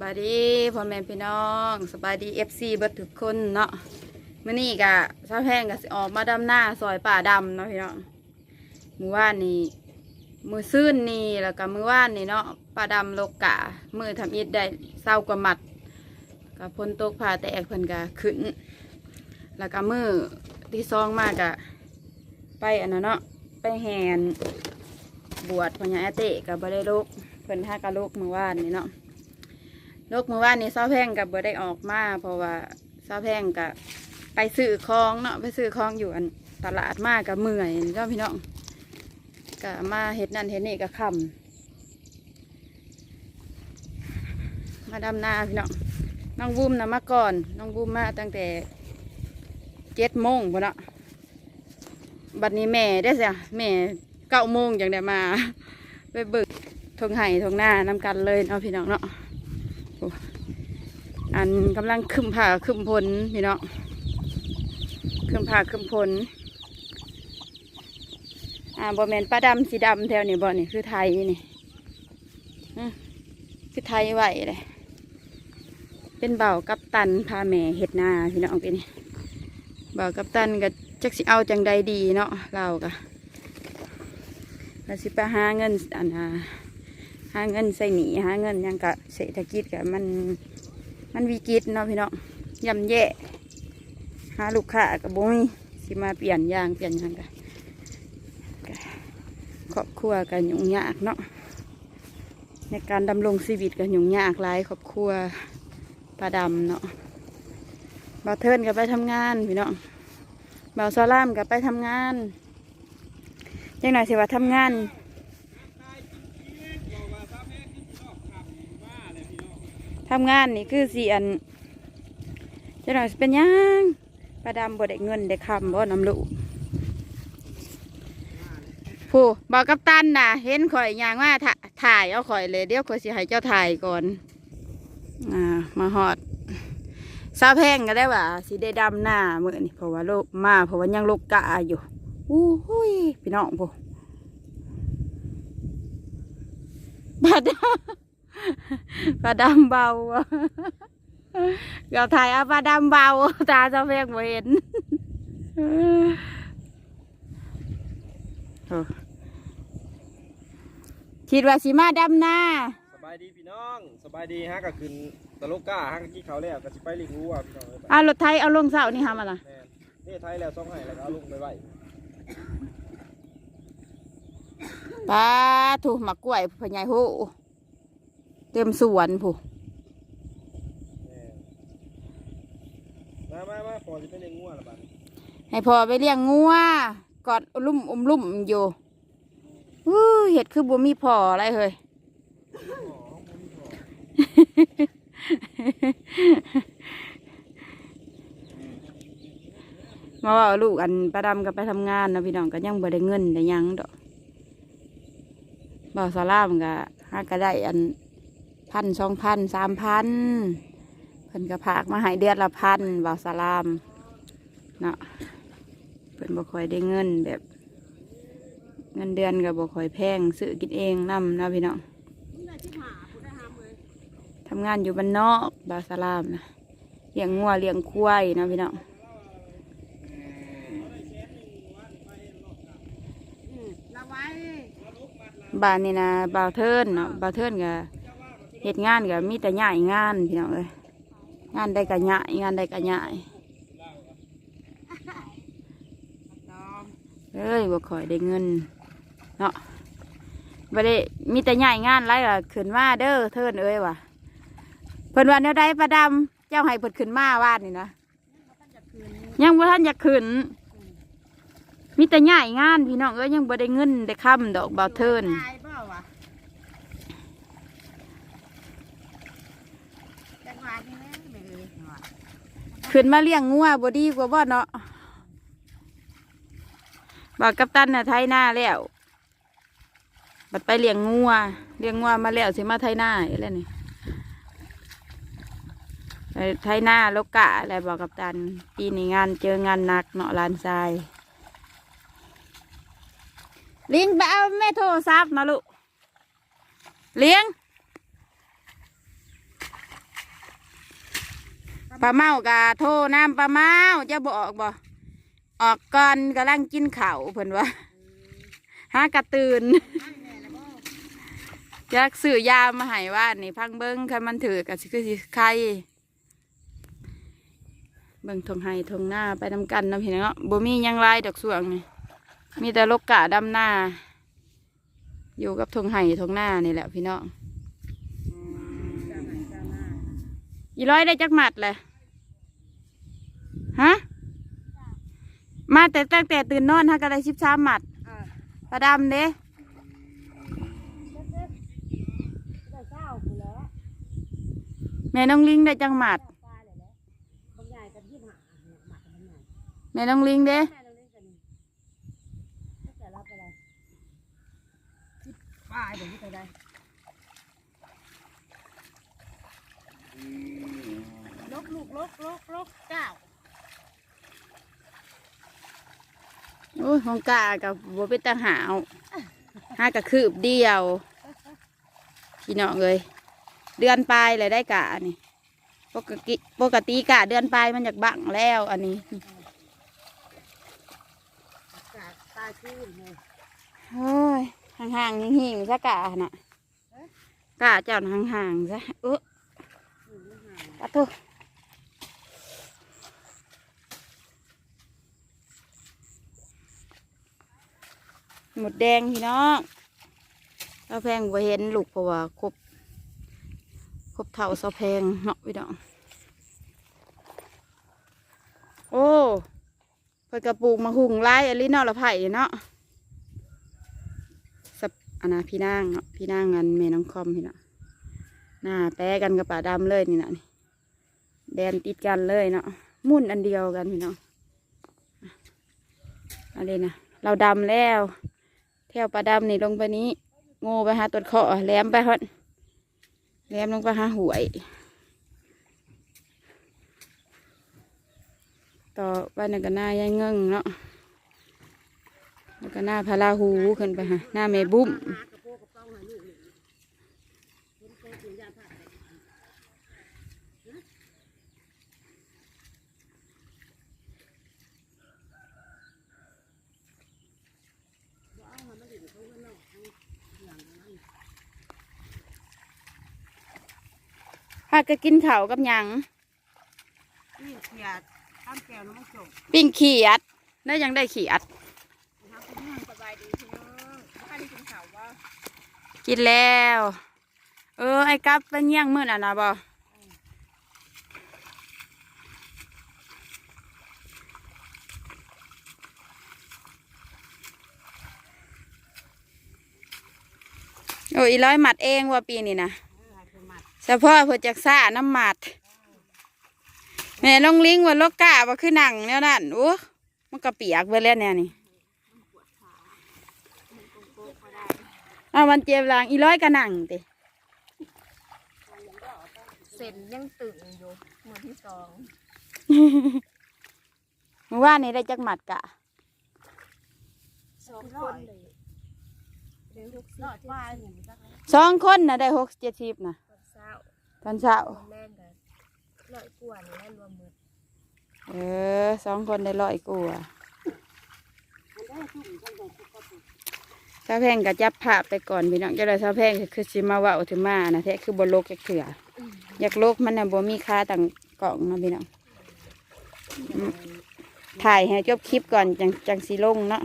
บายดีพ่อแม่พี่น้องสบายดีเอฟซีเบิดทุกคนเนาะมื้อนี้กะซาแพงก็สิออกมาดำหน้าซอยป่าดำเนาะพี่น้องมือว่านนี้มื้อซื่นนี่แล้วก็มือว่านนี่เนาะป่าดำโลกกะมือทำอิฐได้เศร้ากว่ามัดก็พ้นตกผ่าแตกเพิ่นก็ขึ้น แล้วก็มือที่ซองมากะไปอันนั้นเนาะไปแหนบวชพญาอเตะกับบ่ได้ลูกเพิ่นหากะลูกมือว่านนี่เนาะ ลูกมือว่านนี้เศร้าแพงกับบ่ได้ออกมา เพราะว่าเศร้าแพงกับไปซื้อของเนาะไปซื้อของอยู่อันตลาดมากกับเมื่อยเจ้าพี่น้องก็มาเห็ดนั่นเห็ดนี่ก็คำมาดำนาพี่น้องน้องบุ้มนะมาก่อนน้องบุ้มมาตั้งแต่เจ็ดโมงพุ่นเนาะบัดนี้แม่ได้เสียแม่เก้าโมงอย่างได้มา ไปเบิกทงไห่ทงหน้านำกันเลยเนาะพี่น้องเนาะันกำลังขึ้นผ่าขึ้นพลพี่น้องขึ้นผ่าขึ้นพลอ่าบอแมนป้าดำสีดำแถวนี้บอนี่คือไทยนี่คือไทยไหวเลยเป็นเบากับตันพาแม่เห็ดนาพี่น้องเป็นเบากับตันกับจักสิเอาจังใดดีเนาะเรากะเราสิไปหาเงินอันน่ะหาเงินใส่หนีหาเงินยังกะเศรษฐกิจกะมัน มันวิกฤตเนาะพี่น้องย่ำแย่หาลูกค้ากับบุ้ยสิมาเปลี่ยนยางเปลี่ยนยังกะกะครอบครัวกันยุ่งยากเนาะในการดำรงชีวิตกันยุ่งยากหลายครอบครัวปลาดำเนาะบ่าวเทินกับไปทำงานพี่น้องบ่าวซาล่ามกับไปทำงานยังหน่อยสิว่าทำงาน ทำงานนี่คือเสี่อันจะหน่อยเป็นยังประดำบ่ได้เงินได้คำบ่น้ำลูกผู้บอกกับตันนะเห็นข่อยยางว่าถ่ายเอาข่อยเลยเดี๋ยวข่อยสิให้เจ้าถ่ายก่อนอ่ามาหอดซาแพงก็ได้ว่าสิได้ดำหน้าเมื่อนี่เพราะว่าโลกมาเพราะว่ายังโลกกะอยู่อู้หุยพี่น้องผู้บาดา ปลาดำเบาอะเกือบถ่ายเอาปลาดำเบาตาเจ้าแพงบ่เห็นโอ้คิดว่าสิมาดำนาสบายดีพี่น้องสบายดีฮะก็ขึ้นตะลุกก้าฮะก็กี้เขาแล้วก็สิไปลิงรู้อะพี่น้องเอ้ยไปเอารถไทยเอาลงเสานี่ฮะมาล่ะแม่นนี่ไทยแล้วซ่องให้แล้วก็เอาลงไปไว้ปลาถูกหมักกล้วยพญายหู เต็มสวนผู้แม่นมามามาพอจะไปเลี้ยงงัวละบัดให้พอไปเลี้ยงงัวกอดลุ่มอมลุ่มอยู่อู้เห็ดคือบ่มีพออะไรเฮ้ยมาว่าลูกอันประดำกับไปทำงานนะพี่น้องก็ยังบ่ได้เงินได้หยังดอกบ่าวสารามันก็หาก็ได้อัน พันสองพันสามพันเพิ่นก็พากมาให้เดือนละพันบ่าวสารามเนาะเพิ่นบ่ค่อยได้เงินแบบ เงินเดือนก็บ่ค่อยแพงซื้อกินเองนํเนะพี่น้องทำงานอยู่บ้านนอกบาสารามนะเลี้ยงงัวเลี้ยงควายนะพี่น้องบ้านนี่นะบ่าวเทินเนาะบ่าวเทินก็ เหตุงานก็มีแต่ใหญ่งานพี่น้องเอ้ยงานใดก็ใหญ่งานใดก็ใหญ่เอ้ยบ่ค่อยได้เงินเนาะบ่ได้มีแต่ใหญ่งานไรก็ขึ้นมาเด้อเทินเอ้ยว่ะเพิ่นว่าแนวใดประดำเจ้าให้เพิ่นขึ้นมาวาดนี่นะยังบ่ทันอยากขึ้นมีแต่ใหญ่งานพี่น้องเอ้ยยังบ่ได้เงินได้ค่ำดอกบ่าเทิน ตายเปล่าวะจังหวะนี้นะไม่เอ่ยว่ะ ขึ้นมาเลี้ยงงัวบ่ดีกว่าบ่เนาะบอกกัปตันน่ะไทยหน้าแล้วบัดไปเลี้ยงงัวเลี้ยงงัวมาแล้วสิมาไทยหน้าอีกแล้วนี่ไทยหน้าโลกะอะไรบอกกัปตัน ปีนี้งานเจองานหนักเนาะลานทรายลี้ยงไปเอาแม่โทรศัพท์มาลูกเลี้ยง ปลาเมากะโทรน้ำปลาเมาจะบอกบ่ออกก่อนกำลังกินเข้าวเพิ่นว่าหากระตื่นอยากซื้อยามาให้ว่านี่พังเบิ้งคันมันถือกะสิคือสิไข่เบิ่งทงไห้ทงหน้าไปนำกันเนาะพี่น้องเนาะบ่มีหยังไรดอกสวงนี่มีแต่ลกกะดำหน้า อยู่กับทงไห้ทงหน้านี่แหละพี่น้อง อีร้อยได้จักหมัดเลยฮะ มาแต่ตั้งแต่ตื่นนอนฮะก็ได้สิบสามหมัดเออปลาดำเด้ได้เช้าพู่นแหล้วแม่น้องลิงได้จังหมัดปลาเลยแหละบางใหญ่กันยี่ห้าเนี่ยหมักกันบางใหญ่แม่น้องลิงเด้แม่เราเล่นกันนี่ไม่แต่รับอะไรคิดป้าไอ้ผมที่ไปได้ล กลูกลกลกลกเก้าโอ้ยของกากับบัเป็นตาหาวห้ากะคืบเดียวพี่น้องเลย เดือนปลายเลยได้กะนี่ปกติปกติกะเดือนปลายมันอยากบังแล้วอันนี้จากตาชื่นเลยโอ้ยห่างๆหิ่งๆซะกะน่ะกะเจ้าน่ะห่างๆซะเอออยู่ หมดแดงพี่น้องเราแพงบ่เห็นลูกเพราะว่าครบครบเท่าเสาแพงเนาะพี่น้องโอ้เพิ่นกระปลูกมาหุงไล่อลิเนาะละไผ่เนาะสับอันนะพี่นางเนาะพี่นางงันแม่น้องคอมพี่เนาะหน้าแต้กันกับป่าดำเลยนี่นะนี่แดนติดกันเลยเนาะมุ่นอันเดียวกันพี่น้องอะอะไรนะเราดำแล้ว แถวปลาดำนี่ลงไปนี้ โง่ไปหาต้นข้อแหลมไปฮอดแหลมลงไปหาหวย ต่อไปนั่นก็หน้ายายเงิงเนาะแล้วก็หน้าพาราหูขึ้นไปฮะหน้าเมบุ้ม หากระโปงกระเป๋าให้ลูกนี่เห็นโตถึงยาผ่าเลย พาก็กินข้าวกับหยังนี่เขียดข้ามแก้วน้ำมันจบปิ้งขี้อัดได้ยังได้ขี้อัดนะครับคุณแม่สบายดีพี่น้องถ้าได้กินข่าวว่ากินแล้ว เออ ไอ้กับไปเงี้ยงมื่อน่ะนะบอโอ้ยอีร้อยหมัดเองว่าปีนี้นะ เออให้เป็นหมัดเฉพาะเพื่อจากซ่าน้ำหมัดแม่ลองลิงว่าลกกะว่าคือหนังเนี่ยนั่นโอ้มันก็เปียกไปแล้วเนี่ยนี่เอาวันเจ็บหลังอีร้อยก็หนังติเส้นยังตึงอยู่มือที่สองเมื่อวานนี้ได้จักหมัดกะสองคนเลยเดี๋ยวทุกรอดว่าอย่างนี้สักสองคนนะได้หกเจ็ดสิบนะ ตอนเช้าตอนเอนกันร้อยกว่านี่แหละรวมหมดเออสองคนได้ร้อยกว่าสาวแพงกับจับภาไปก่อนพี่น้องจะได้สาวแพงก็คือสิมาเว่าถึงมานะแท้คือบนโลกจักเถื่ออยากโลกมันนะบ่มีค่าต่างกล่องเนาะพี่น้องอืมถ่ายให้จบคลิปก่อนจังจังสีลงเนาะ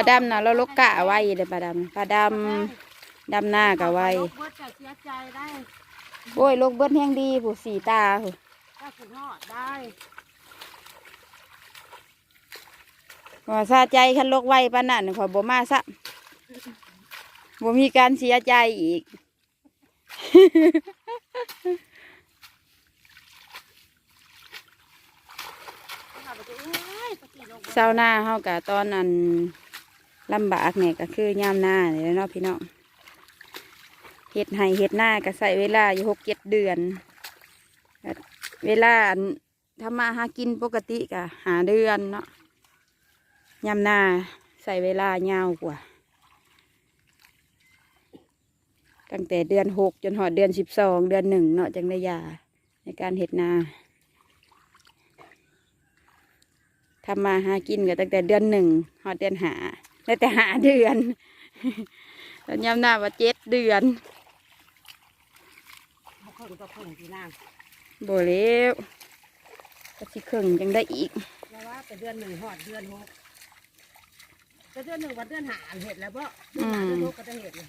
าดำนะเราลกกะไว้เลยปลาดำปลาดำดำหน้ากะไว้ลบเบิดจะเสียใจได้โอ้ยลกเบิดแห้งดีผู้สีตาผู้ถ้าสุดทอดได้ว่าซาใจคันลกไว้ปานนั้นขอยบ่มาซะบ่มีการเสียใจอีกข้าไปจะเอ้ยปฏิโลกเศร้าหน้าเฮากะตอนนั้น ลำบากเนี่ยก็คือยามหน้าเนี่ยเนาะพี่น้องเฮ็ดให้เฮ็ดหน้าก็ใส่เวลาอยู่หกเจ็ดเดือน เวลาทำมาหากินปกติกะหาเดือนเนาะยำนาใส่เวลายาวกว่า ตั้งแต่เดือนหกจนหอดเดือนสิบสองเดือนหนึ่งเนาะจังได้ยาในการเห็ดนาทำมาหากินก็ตั้งแต่เดือนหนึ่งหอดเดือนหา ได้แต่หาเดือนตอนยำนาว่าเจ็ดเดือนเขาคนก็คนที่นั่งโบเล้วก็สิครึ่งยังได้อีกแล้วว่าแต่เดือนหนึ่งหอดเดือนหกแต่เดือนหนึ่งวันเดือนหาเห็ดแล้วบ่เดือนหาเดือนหกก็จะเห็ดเลย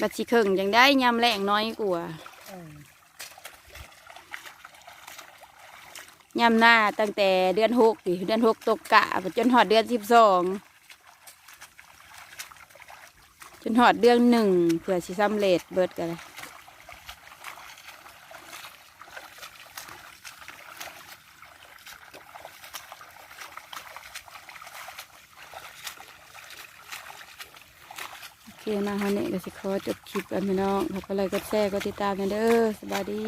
บัดสิครึ่งยังได้ยำแรงน้อยกว่า เออ ยำหน้าตั้งแต่เดือนหกดิเดือนหกตกกะจนหอดเดือนสิบสองจนหอดเดือนหนึ่งเผื่อสิสำเร็จเบิดกันเลยโอเคนะฮะเนี่ยก็สิขอจบคลิปกันพี่น้องขอบคุณเลยกดแชร์กดติดตามกันเด้อสบายดี